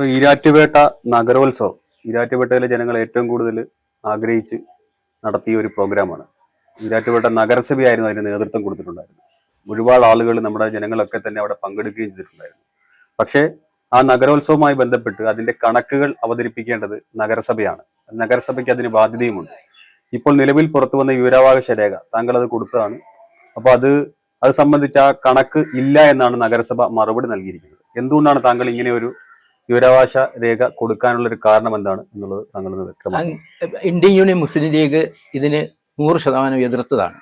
ഇപ്പൊ ഈരാറ്റുപേട്ട നഗരോത്സവം. ഈരാറ്റുപേട്ടയിലെ ജനങ്ങൾ ഏറ്റവും കൂടുതൽ ആഗ്രഹിച്ച് നടത്തിയ ഒരു പ്രോഗ്രാമാണ്. ഈരാറ്റുപേട്ട നഗരസഭയായിരുന്നു അതിന് നേതൃത്വം കൊടുത്തിട്ടുണ്ടായിരുന്നത്. ഒരുപാട് ആളുകൾ നമ്മുടെ ജനങ്ങളൊക്കെ തന്നെ അവിടെ പങ്കെടുക്കുകയും ചെയ്തിട്ടുണ്ടായിരുന്നു. പക്ഷേ ആ നഗരോത്സവവുമായി ബന്ധപ്പെട്ട് അതിന്റെ കണക്കുകൾ അവതരിപ്പിക്കേണ്ടത് നഗരസഭയാണ്. നഗരസഭയ്ക്ക് അതിന് ബാധ്യതയുമുണ്ട്. ഇപ്പോൾ നിലവിൽ പുറത്തു വന്ന വിവരാവകാശ രേഖ താങ്കൾ അത് കൊടുത്തതാണ്. അപ്പൊ അത് അത് സംബന്ധിച്ച് ആ കണക്ക് ഇല്ല എന്നാണ് നഗരസഭ മറുപടി നൽകിയിരിക്കുന്നത്. എന്തുകൊണ്ടാണ് താങ്കൾ ഇങ്ങനെ ഒരു വിവരാവകാശ രേഖ കൊടുക്കാനുള്ള ഒരു കാരണം എന്താണ് എന്നുള്ളത് താങ്കൾ വ്യക്തമാണ് ഇന്ത്യൻ യൂണിയൻ മുസ്ലിം ലീഗ് ഇതിന് നൂറ് ശതമാനം എതിർത്തതാണ്.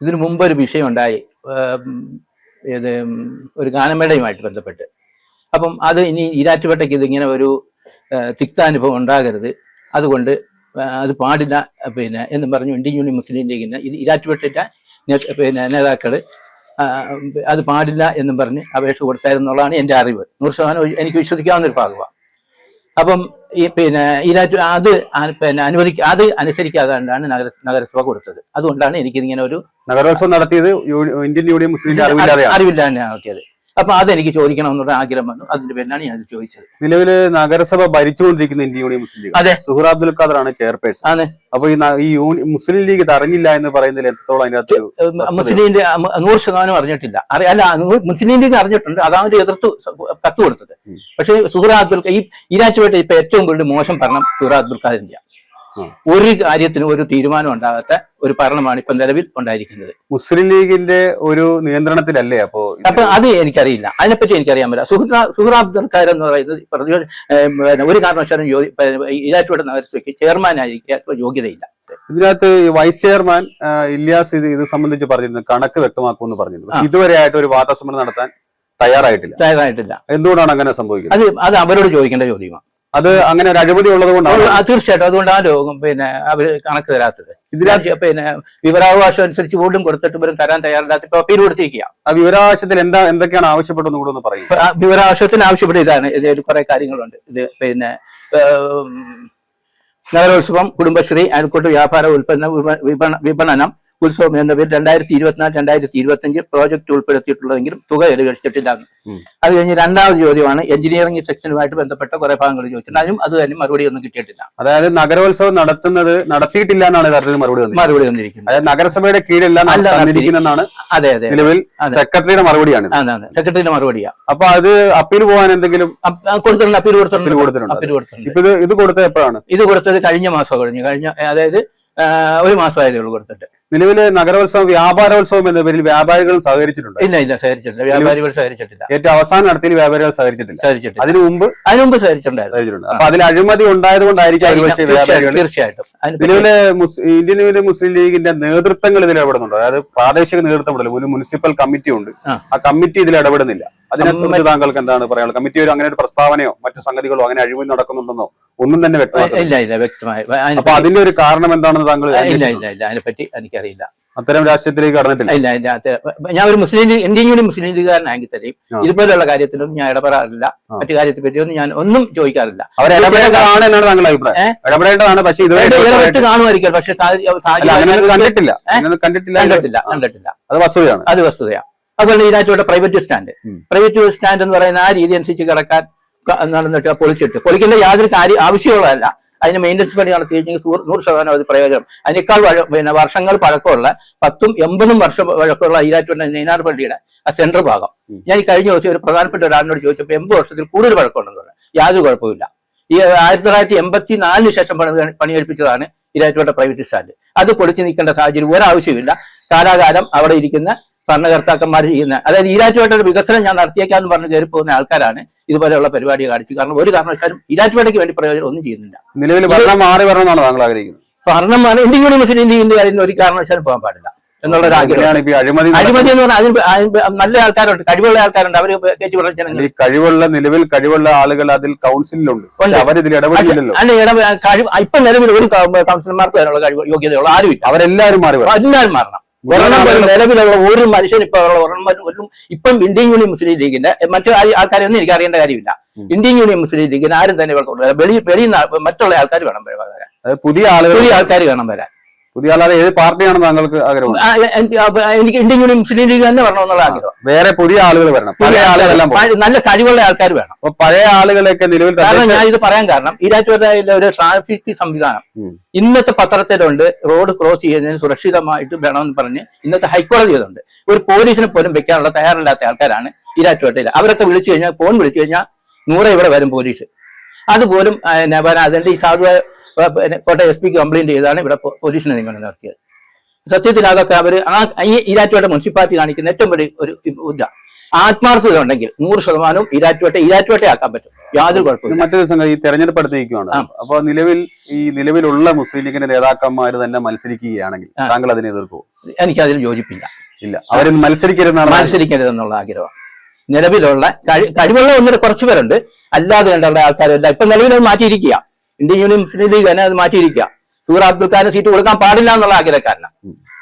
ഇതിനു മുമ്പ് ഒരു വിഷയം ഉണ്ടായി ഇത് ഒരു ഗാനമേളയുമായിട്ട് ബന്ധപ്പെട്ട്. അപ്പം അത് ഇനി ഈരാറ്റുപേട്ടയ്ക്ക് ഇതിങ്ങനെ ഒരു തിക്താനുഭവം ഉണ്ടാകരുത്. അതുകൊണ്ട് അത് പാടില്ല പിന്നെ എന്നും പറഞ്ഞു ഇന്ത്യൻ യൂണിയൻ മുസ്ലിം ലീഗിന് ഇത് ഈരാറ്റുപേട്ടയുടെ പിന്നെ നേതാക്കൾ അത് പാടില്ല എന്നും പറഞ്ഞ് അപേക്ഷ കൊടുത്തായിരുന്നുള്ളതാണ് എന്റെ അറിവ്. നൂറ് ശതമാനം എനിക്ക് വിശ്വസിക്കാവുന്ന ഒരു ഭാഗമാണ് അപ്പം ഈ പിന്നെ ഈരാറ്റു അത് പിന്നെ അനുവദിക്ക അത് അനുസരിക്കാതാണ് നഗര നഗരസഭ കൊടുത്തത്. അതുകൊണ്ടാണ് എനിക്കിതിങ്ങനെ ഒരു നഗരോത്സവം നടത്തിയത് ഇന്ത്യൻ യൂണിയൻ മുസ്ലിം അറിവില്ലാതെ അറിവില്ലാതെ നടത്തിയത്. അപ്പൊ അതെനിക്ക് ചോദിക്കണം എന്നുള്ള ആഗ്രഹം വന്നു. അതിന്റെ പേരിലാണ് ഞാൻ ചോദിച്ചത്. നിലവിൽ നഗരസഭ ഭരിച്ചുകൊണ്ടിരിക്കുന്ന ഇന്ത്യൻ യൂണിയൻ മുസ്ലിം ലീഗ് അതെ. സുഹർ അബ്ദുൽ ഖാദർ ആണ് ചെയർപേഴ്സൺ. ആണ്. അപ്പൊ ഈ മുസ്ലിം ലീഗ് അറിഞ്ഞില്ല എന്ന് പറയുന്നതിൽ എത്രത്തോളം അതിനകത്ത് മുസ്ലിം നൂറ് ശതമാനം അറിഞ്ഞിട്ടില്ല. അല്ല മുസ്ലിം ലീഗ് അറിഞ്ഞിട്ടുണ്ട്. അതാണ് എതിർത്ത് കത്ത് കൊടുത്തത്. പക്ഷെ സുഹറ അബ്ദുൽ ഈ ഈരാറ്റുപേട്ട ഇപ്പൊ ഏറ്റവും കൂടുതൽ മോശം ഭരണം സുഹൃ അബ്ദുൽ ഉം. ഒരു കാര്യത്തിനും ഒരു തീരുമാനം ഉണ്ടാകാത്ത ഒരു ഭരണമാണ് ഇപ്പൊ നിലവിൽ ഉണ്ടായിരിക്കുന്നത്. മുസ്ലിം ലീഗിന്റെ ഒരു നിയന്ത്രണത്തിലല്ലേ അപ്പോ? അപ്പൊ അത് എനിക്കറിയില്ല. അതിനെപ്പറ്റി എനിക്കറിയാൻ പറ്റില്ല സുഹൃ സുഹൃ അബ്ദുൽ എന്ന് പറയുന്നത് പ്രതിപക്ഷ ഒരു കാരണവശാലും ഈരാറ്റുപേട്ട നഗരസഭയ്ക്ക് ചെയർമാനായിരിക്കാൻ യോഗ്യതയില്ല. ഇതിനകത്ത് വൈസ് ചെയർമാൻ ഇല്ലാസ് ഇല്യാസ് ഇത് ഇത് സംബന്ധിച്ച് പറഞ്ഞിരുന്നു. കണക്ക് വ്യക്തമാക്കുമെന്ന് പറഞ്ഞിരുന്നു. ഇതുവരെ ആയിട്ട് ഒരു വാദസമരം നടത്താൻ തയ്യാറായിട്ടില്ല. തയ്യാറായിട്ടില്ല. എന്തുകൊണ്ടാണ് അങ്ങനെ സംഭവിക്കുന്നത്? അത് അത് അവരോട് ചോദിക്കേണ്ട ചോദ്യമാണ്. അത് അങ്ങനെ ഒരു അഴിമതി ഉള്ളത് കൊണ്ടാണ് തീർച്ചയായിട്ടും. അതുകൊണ്ട് ആ രോഗം പിന്നെ അവർ കണക്ക് തരാത്തത്. ഇതിനകത്ത് പിന്നെ വിവരാവകാശം അനുസരിച്ച് വീണ്ടും കൊടുത്തിട്ട് ഇവരും തരാൻ തയ്യാറില്ലാത്ത ഇപ്പൊ അപ്പീൽ കൊടുത്തിരിക്കുക. ആ വിവരാവകാശത്തിൽ എന്താ എന്തൊക്കെയാണ് ആവശ്യപ്പെട്ടെന്ന് കൂടെ ഒന്ന് പറയും. വിവരാവകാശത്തിന് ആവശ്യപ്പെട്ട ഇതാണ്. ഇതിൽ കുറെ കാര്യങ്ങളുണ്ട്. ഇത് പിന്നെ നഗരോത്സവം കുടുംബശ്രീ അയൽക്കൂട്ട് വ്യാപാര ഉൽപ്പന്ന വിപണനം ഉത്സവം എന്ന പേരിൽ രണ്ടായിരത്തി ഇരുപത്തിനാല് രണ്ടായിരത്തി ഇരുപത്തി അഞ്ച് പ്രോജക്ട് ഉൾപ്പെടുത്തിയിട്ടുള്ളതെങ്കിലും തുക ഉം. അത് കഴിഞ്ഞ് രണ്ടാമത് ചോദ്യമാണ് എഞ്ചിനീയറിംഗ് സെക്ഷനുമായിട്ട് ബന്ധപ്പെട്ട കുറെ ഭാഗങ്ങൾ ചോദിച്ചിട്ടുണ്ട് അതിനും അത് തന്നെ മറുപടി ഒന്നും കിട്ടിയിട്ടില്ല. അതായത് നഗരോത്സവം നടത്തുന്നത് നടത്തിയിട്ടില്ല എന്നാണ് കാര്യത്തിൽ മറുപടി മറുപടി വന്നിരിക്കുന്നത്. അതായത് നഗരസഭയുടെ കീഴിലല്ല അതെ അതെ നിലവിൽ. സെക്രട്ടറിയുടെ മറുപടിയാണ്. സെക്രട്ടറിയുടെ മറുപടിയാണ് അപ്പൊ അത് അപ്പീൽ പോകാൻ എന്തെങ്കിലും കൊടുത്തിട്ടുണ്ട് അപ്പീൽ കൊടുത്തിട്ടുണ്ട്. കൊടുത്തിട്ടുണ്ട്. അപ്പീൽ കൊടുത്തിട്ടുണ്ട്. ഇപ്പൊ ഇത് ഇത് കൊടുത്തത് എപ്പോഴാണ്? ഇത് കൊടുത്തത് കഴിഞ്ഞ മാസം കഴിഞ്ഞു കഴിഞ്ഞ അതായത് ഒരു മാസമായതേ ഉള്ളൂ കൊടുത്തിട്ട്. നിലവിൽ നഗരോത്സവം വ്യാപാരോത്സവം എന്ന പേരിൽ വ്യാപാരികളും സഹകരിച്ചിട്ടുണ്ട്. ഇല്ല ഇല്ല സഹകരിച്ചിട്ടില്ല. വ്യാപാരികൾ സഹകരിച്ചിട്ടില്ല. ഏറ്റവും അവസാനം നടത്തിയ വ്യാപാരികൾ സഹകരിച്ചിട്ടില്ല. സഹകരിച്ചിട്ടില്ല. അതിനു മുമ്പ് അതിനു മുമ്പ് സഹകരിച്ചിട്ടുണ്ടായിരുന്നു. സഹകരിച്ചിട്ടുണ്ട്. അപ്പൊ അതിൽ അഴിമതി ഉണ്ടായത് കൊണ്ടായിരിക്കും വ്യാപാരികൾ തീർച്ചയായിട്ടും. നിലവിലെ ഇന്ത്യൻ യൂണിയൻ മുസ്ലിം ലീഗിന്റെ നേതൃത്വങ്ങൾ ഇതിൽ ഇടപെടുന്നുണ്ട്. അതായത് പ്രാദേശിക നേതൃത്വം ഉണ്ടല്ലോ ഒരു മുനിസിപ്പൽ കമ്മിറ്റി ഉണ്ട്. ആ കമ്മിറ്റി ഇതിൽ ഇടപെടുന്നില്ല. അതിനെക്കുറിച്ച് താങ്കൾക്ക് എന്താണ് പറയാനുള്ളത്? കമ്മിറ്റി ഒരു അങ്ങനെ ഒരു പ്രസ്താവനയോ മറ്റു സംഗതികളോ അങ്ങനെ അഴിമതി നടക്കുന്നുണ്ടെന്നോ? ഒന്നും തന്നെ ഇല്ല ഇല്ല വ്യക്തമായി. അപ്പൊ അതിന്റെ ഒരു കാരണം എന്താണെന്ന് താങ്കൾ ഇല്ല ഇല്ല ഇല്ല അതിനെപ്പറ്റി എനിക്കറിയില്ല. അത്തരം രാഷ്ട്രീയത്തിലേക്ക് കടന്നിട്ടില്ല. ഇല്ല ഇല്ല ഞാൻ ഒരു മുസ്ലിം ലീഗ് ഇന്ത്യൻ കൂടി മുസ്ലിം ലീഗുകാരനാണെങ്കിൽ തന്നെയും ഇതുപോലെയുള്ള കാര്യത്തിലൊന്നും ഞാൻ ഇടപെടാറില്ല. മറ്റു കാര്യത്തെ പറ്റിയൊന്നും ഞാൻ ഒന്നും ചോദിക്കാറില്ല. അവർ ഇടപെടേണ്ടതാണ് എന്നാണ് താങ്കളുടെ അഭിപ്രായം? ഇടപെടേണ്ടതാണ് പക്ഷേ ഇടപെട്ട് കാണുമായിരിക്കും പക്ഷെ കണ്ടിട്ടില്ല. കണ്ടിട്ടില്ല കണ്ടിട്ടില്ല. അത് വസ്തുതയാണ്. അത് വസ്തുതയാണ്. അതുപോലെ ഇതിനകത്തോടെ പ്രൈവറ്റ് സ്റ്റാൻഡ് പ്രൈവറ്റ് സ്റ്റാൻഡ് എന്ന് പറയുന്ന ആ രീതി അനുസരിച്ച് കിടക്കാൻ നടന്നിട്ട് പൊളിച്ചിട്ട്. പൊളിക്കേണ്ട യാതൊരു കാര്യം ആവശ്യമുള്ളതല്ല. അതിന് മെയിന്റനൻസ് പണി നടത്തി കഴിഞ്ഞാൽ നൂറ് ശതമാനം അത് പ്രയോജനം. അതിനേക്കാൾ പിന്നെ വർഷങ്ങൾ പഴക്കമുള്ള പത്തും എൺപതും വർഷം പഴക്കമുള്ള ഈരാറ്റുള്ള നെയ്നാർ പള്ളിയുടെ ആ സെൻട്രൽ ഭാഗം. ഞാൻ ഈ കഴിഞ്ഞ ദിവസം ഒരു പ്രധാനപ്പെട്ട ഒരാളിനോട് ചോദിച്ചപ്പോൾ എൺപത് വർഷത്തിൽ കൂടുതൽ പഴക്കമുണ്ടെന്ന് പറഞ്ഞു. യാതൊരു കുഴപ്പമില്ല ഈ ആയിരത്തി തൊള്ളായിരത്തി എൺപത്തി നാലിന് ശേഷം പണി പണിയെടുപ്പിച്ചതാണ് ഈരാറ്റുപേട്ട പ്രൈവറ്റ് സ്റ്റാൻഡ് അത് പൊളിച്ചു നിൽക്കേണ്ട സാഹചര്യം ഒരാവശ്യമില്ല കാലാകാലം അവിടെ ഇരിക്കുന്ന ഭരണകർത്താക്കന്മാർ ചെയ്യുന്ന അതായത് ഈരാറ്റുപേട്ടയുടെ വികസനം ഞാൻ നടത്തിയേക്കാന്ന് പറഞ്ഞ് കയറി പോകുന്ന ആൾക്കാരാണ് ഇതുപോലെയുള്ള പരിപാടി കാണിച്ചു കാരണം ഒരു കാരണവശാലും ഈരാറ്റുപേട്ടയ്ക്ക് വേണ്ടി പ്രയോജനം ഒന്നും ചെയ്യുന്നില്ല. നിലവിൽ ഭരണം മാറി വരണമെന്നാണ് താങ്കൾ ആഗ്രഹിക്കുന്നത്. ഭരണം ഇന്ത്യൻ യൂണിയൻ മുസ്ലിം ഇന്ത്യ കാര്യം ഒരു കാരണവശാലും പോകാൻ പാടില്ല എന്നുള്ള ഒരു ആഗ്രഹം. അഴിമതി എന്ന് പറഞ്ഞാൽ അതിന് നല്ല ആൾക്കാരുണ്ട് കഴിവുള്ള ആൾക്കാരുണ്ട് അവർ കയറ്റി ഈ കഴിവുള്ള നിലവിൽ കഴിവുള്ള ആളുകൾ അതിൽ കൗൺസിലുണ്ട്. അവരിതിൽ ഇടപെടില്ലല്ലോ അല്ല ഇടപെടാൻ കഴിവ് ഇപ്പൊ നിലവിൽ ഒരു കൗൺസിലർമാർക്ക് അതിനുള്ള കഴിവ് യോഗ്യതയുള്ള ആരുമില്ല. അവരെല്ലാരും മാറി എല്ലാവരും മാറണം. നിലവിലുള്ള ഒരു മനുഷ്യൻ ഇപ്പൊ ഒരെണ്ണം ഇപ്പം ഇന്ത്യൻ യൂണിയൻ മുസ്ലിം ലീഗിന്റെ മറ്റു ആ- ആൾക്കാരെയൊന്നും എനിക്ക് അറിയേണ്ട കാര്യമില്ല. ഇന്ത്യൻ യൂണിയൻ മുസ്ലിം ലീഗിന് ആരും തന്നെ ഇവിടെ വെളി മറ്റുള്ള ആൾക്കാർ വേണം വരാൻ. പുതിയ ആളുകൾ പുതിയ ആൾക്കാർ വേണം വരാൻ. പുതിയ ആളാതെ ഏത് പാർട്ടിയാണ് താങ്കൾക്ക് ആഗ്രഹം എനിക്ക് ഇന്ത്യൻ യൂണിയൻ മുസ്ലിം ലീഗ് തന്നെ വരണം എന്നുള്ള ആഗ്രഹം. വേറെ പുതിയ ആളുകൾ വരണം. പഴയ ആളുകളെല്ലാം നല്ല കഴിവുള്ള ആൾക്കാർ വേണം. അപ്പൊ പഴയ ആളുകളൊക്കെ നിലവിൽ കാരണം ഞാൻ ഇത് പറയാൻ കാരണം ഈരാറ്റുപേട്ടയിലെ ഒരു ട്രാഫിക് സംവിധാനം. ഇന്നത്തെ പത്രത്തിലുണ്ട്. റോഡ് ക്രോസ് ചെയ്യുന്നതിന് സുരക്ഷിതമായിട്ട് വേണമെന്ന് പറഞ്ഞ് ഇന്നത്തെ ഹൈക്കോടതി ഇതുണ്ട്. ഒരു പോലീസിനെ പോലും വെക്കാനുള്ള തയ്യാറില്ലാത്ത ആൾക്കാരാണ് ഈരാറ്റുപേട്ടയിൽ അവരൊക്കെ വിളിച്ചു കഴിഞ്ഞാൽ ഫോൺ വിളിച്ചു കഴിഞ്ഞാൽ നൂറെ ഇവിടെ വരും പോലീസ്. അതുപോലും പിന്നെ അതിന്റെ ഈ സാധു ആ, പിന്നെ കോട്ടയം എസ് പിക്ക് കംപ്ലൈന്റ് ചെയ്താണ് ഇവിടെ പൊലീസിനെ നിങ്ങൾ നടത്തിയത്. സത്യത്തിൽ അതൊക്കെ അവർ ആ ഈ ഈരാറ്റുപേട്ട മുനിസിപ്പാലിറ്റി കാണിക്കുന്ന ഏറ്റവും വലിയ ഒരു ഇത. ആത്മാർത്ഥത ഉണ്ടെങ്കിൽ നൂറ് ശതമാനവും ഈരാറ്റുപേട്ട ഈരാറ്റുപേട്ട ആക്കാൻ പറ്റും. യാതൊരു കുഴപ്പമില്ല മറ്റൊരു സംഗതി ഈ തെരഞ്ഞെടുപ്പ് അടുത്തിരിക്കുകയാണ് അപ്പൊ നിലവിൽ ഈ നിലവിലുള്ള മുസ്ലിം ലീഗിന്റെ നേതാക്കന്മാർ തന്നെ മത്സരിക്കുകയാണെങ്കിൽ. താങ്കൾ അതിനെ എതിർക്കുമോ എനിക്കതിൽ യോജിപ്പില്ല. ഇല്ല. അവർ മത്സരിക്കരുതെന്നാണ് മത്സരിക്കരുതെന്നുള്ള ആഗ്രഹം നിലവിലുള്ള കഴി- കഴിവുള്ള ഒന്നിന് കുറച്ചുപേരുണ്ട് അല്ലാതെ കണ്ടുള്ള ആൾക്കാരെല്ലാം. ഇപ്പൊ നിലവിൽ മാറ്റിയിരിക്കുകയാണ് മാറ്റിയിരിക്കുക ഇന്ത്യൻ യൂണിയൻ മുസ്ലിം ലീഗ് തന്നെ അത് മാറ്റിയിരിക്കുക. സൂർ അബ്ദുൽ ഖാന് സീറ്റ് കൊടുക്കാൻ പാടില്ല എന്നുള്ള ആഗ്രഹക്കാരനാണ്.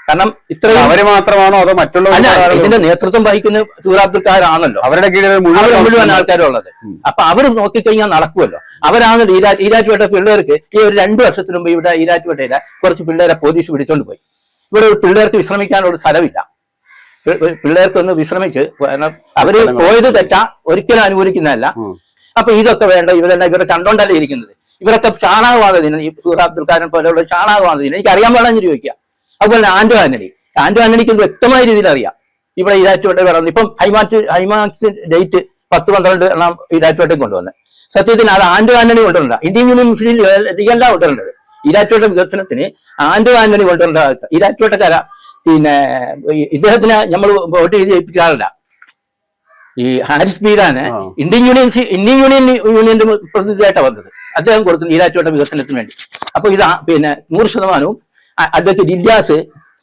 കാരണം ഇത്രയും അവർ മാത്രമാണോ അതോ മറ്റുള്ള അല്ല ഇതിന്റെ നേതൃത്വം വഹിക്കുന്ന സൂർ അബ്ദുൽ ഖാനാണല്ലോ അവരുടെ കീഴിൽ മുഴുവൻ മുഴുവൻ ആൾക്കാരും ഉള്ളത്. ഉം. അപ്പൊ അവർ നോക്കിക്കഴിഞ്ഞാൽ നടക്കുമല്ലോ. അവരാണ് ഈരാ ഈരാറ്റുപേട്ട പിള്ളേർക്ക് ഈ ഒരു രണ്ടു വർഷത്തിന് മുമ്പ് ഇവിടെ ഈരാറ്റുപേട്ടയിലെ കുറച്ച് പിള്ളേരെ പോലീസ് പിടിച്ചോണ്ട് പോയി. ഇവിടെ പിള്ളേർക്ക് വിശ്രമിക്കാനുള്ള സ്ഥലമില്ല. പിള്ളേർക്ക് ഒന്ന് പിള്ളേർക്കൊന്ന് വിശ്രമിച്ച് കാരണം അവർ. പോയത് തെറ്റാ ഒരിക്കലും അനുകൂലിക്കുന്നതല്ല. അപ്പൊ ഇതൊക്കെ വേണ്ട ഇവരെല്ലാം ഇവരെ കണ്ടോണ്ടല്ലേ ഇരിക്കുന്നത്? ഇവരൊക്കെ ചാണകമാണ് ഇതിന് ഈ സൂറ അബ്ദുൽ ഖാൻ പോലെയുള്ള ചാണകമാണ് ഇതിന് എനിക്ക് അറിയാൻ പാടാന്ന് ചോദിക്കുക. അതുപോലെ ആന്റോ ആന്റണി. ആന്റോ ആന്റണിക്ക് ഇത് വ്യക്തമായ രീതിയിൽ അറിയാം. ഇവിടെ ഈരാറ്റുപേട്ട കിടന്നു ഇപ്പം ഹൈമാറ്റ് ഹൈമാക്സ് ഡേറ്റ് പത്ത് പന്ത്രണ്ട് എണ്ണം ഈരാറ്റുപേട്ടയിൽ കൊണ്ടുവന്നത്. സത്യത്തിൽ അത് ആന്റോ ആന്റണി കൊണ്ടുവരണ്ട. ഇന്ത്യൻ യൂണിയൻ മുസ്ലിം ലീഗല്ല കൊണ്ടുവരേണ്ടത്. ഈരാറ്റുപേട്ട വികസനത്തിന് ആന്റോ ആന്റണി കൊണ്ടുവരേണ്ട ആവശ്യം. ഈരാറ്റുപേട്ടക്കാര പിന്നെ ഇദ്ദേഹത്തിന് നമ്മൾ വോട്ട് ചെയ്ത് ജയിപ്പിക്കാറില്ല ഈ ഹാരിസ് ബീരാന് ആ. ഇന്ത്യൻ യൂണിയൻ ഇന്ത്യൻ യൂണിയൻ യൂണിയന്റെ പ്രതിനിധിയായിട്ടാണ് വന്നത്. അദ്ദേഹം കൊടുക്കുന്ന ഈരാറ്റുപേട്ട വികസനത്തിന് വേണ്ടി. അപ്പൊ ഇത് പിന്നെ നൂറ് ശതമാനവും അഡ്വക്കേറ്റ് ഇല്ലാസ്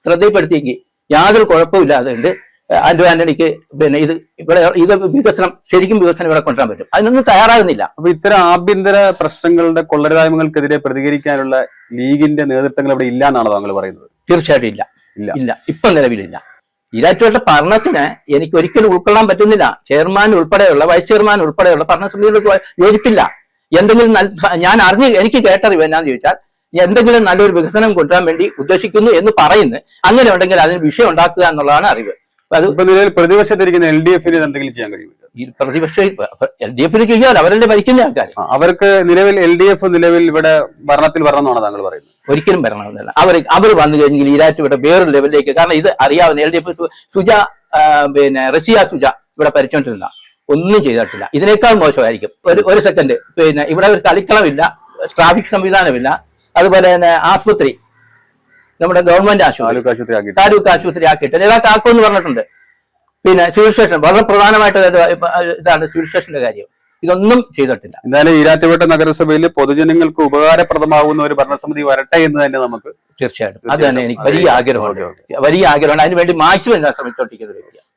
ശ്രദ്ധയിൽപ്പെടുത്തിയെങ്കിൽ യാതൊരു കുഴപ്പമില്ലാതെ ഉണ്ട് ആന്റോ ആന്റണിക്ക് പിന്നെ ഇത് ഇവിടെ ഇത് വികസനം ശരിക്കും വികസനം ഇവിടെ കൊണ്ടുവരാൻ പറ്റും. അതിനൊന്നും തയ്യാറാകുന്നില്ല. അപ്പൊ ഇത്തരം ആഭ്യന്തര പ്രശ്നങ്ങളുടെ കൊള്ളരായ്മകൾക്കെതിരെ പ്രതികരിക്കാനുള്ള ലീഗിന്റെ നേതൃത്വങ്ങൾ ഇവിടെ ഇല്ല എന്നാണ് താങ്കൾ പറയുന്നത്? തീർച്ചയായിട്ടും ഇല്ല. ഇല്ല. ഇല്ല. ഇപ്പം നിലവിലില്ല. ഈരാറ്റുപേട്ട ഭരണത്തിന് എനിക്ക് ഒരിക്കലും ഉൾക്കൊള്ളാൻ പറ്റുന്നില്ല. ചെയർമാൻ ഉൾപ്പെടെയുള്ള വൈസ് ചെയർമാൻ ഉൾപ്പെടെയുള്ള ഭരണസമിതികൾക്ക് യോജിപ്പില്ല. എന്തെങ്കിലും ഞാൻ അറിഞ്ഞ് എനിക്ക് കേട്ടറിവ് എന്നാന്ന് ചോദിച്ചാൽ എന്തെങ്കിലും നല്ലൊരു വികസനം കൊണ്ടുവരാൻ വേണ്ടി ഉദ്ദേശിക്കുന്നു എന്ന് പറയുന്നു. അങ്ങനെ ഉണ്ടെങ്കിൽ അതിന് വിഷയം ഉണ്ടാക്കുക എന്നുള്ളതാണ് അറിവ്. അത് പ്രതിപക്ഷത്തിരിക്കുന്ന എൽ ഡി എഫിന് എന്തെങ്കിലും ചെയ്യാൻ കഴിയും ഈ പ്രതിപക്ഷ എൽ ഡി എഫിന് ചെയ്യാൻ അവരല്ലേ ഭരിക്കുന്ന ആൾക്കാർ അവർക്ക് നിലവിൽ എൽ ഡി എഫ് നിലവിൽ ഇവിടെ ഭരണത്തിൽ വരണമെന്നാണ് താങ്കൾ പറയുന്നത്. ഒരിക്കലും വരണമെന്നല്ല. അവർ അവർ വന്നു കഴിഞ്ഞെങ്കിൽ ഇവിടെ വേറൊരു ലെവലിലേക്ക് കാരണം ഇത് അറിയാവുന്ന എൽ ഡി എഫ് സുജ പിന്നെ റസിയ സുജ ഇവിടെ ഭരിച്ചോണ്ടിരുന്ന ഒന്നും ചെയ്തിട്ടില്ല. ഇതിനേക്കാൾ മോശമായിരിക്കും. ഒരു ഒരു സെക്കൻഡ് പിന്നെ ഇവിടെ ഒരു കളിക്കളമില്ല ട്രാഫിക് സംവിധാനമില്ല. അതുപോലെ തന്നെ ആസ്പത്രി നമ്മുടെ ഗവൺമെന്റ് ആശുപത്രി താലൂക്ക് ആശുപത്രി ആക്കിയിട്ട് താലൂക്ക് ആക്കും എന്ന് നേതാക്കൾ ആക്കുമെന്ന് പറഞ്ഞിട്ടുണ്ട്. പിന്നെ സിവിൽ സ്റ്റേഷൻ വളരെ പ്രധാനമായിട്ട് ഇതാണ് സിവിൽ സ്റ്റേഷന്റെ കാര്യം. ഇതൊന്നും ചെയ്തിട്ടില്ല. എന്തായാലും ഈരാറ്റുപേട്ട നഗരസഭയിൽ പൊതുജനങ്ങൾക്ക് ഉപകാരപ്രദമാകുന്ന ഒരു ഭരണസമിതി വരട്ടെ എന്ന് തന്നെ നമുക്ക് തീർച്ചയായിട്ടും. അത് തന്നെ എനിക്ക് വലിയ ആഗ്രഹമാണ് ഓക്കേ, വലിയ ആഗ്രഹമുണ്ട്. അതിനുവേണ്ടി മാക്സിമം ഞാൻ ശ്രമിച്ചോണ്ടിരിക്കുന്ന ഒരു വ്യക്തിയാണ്.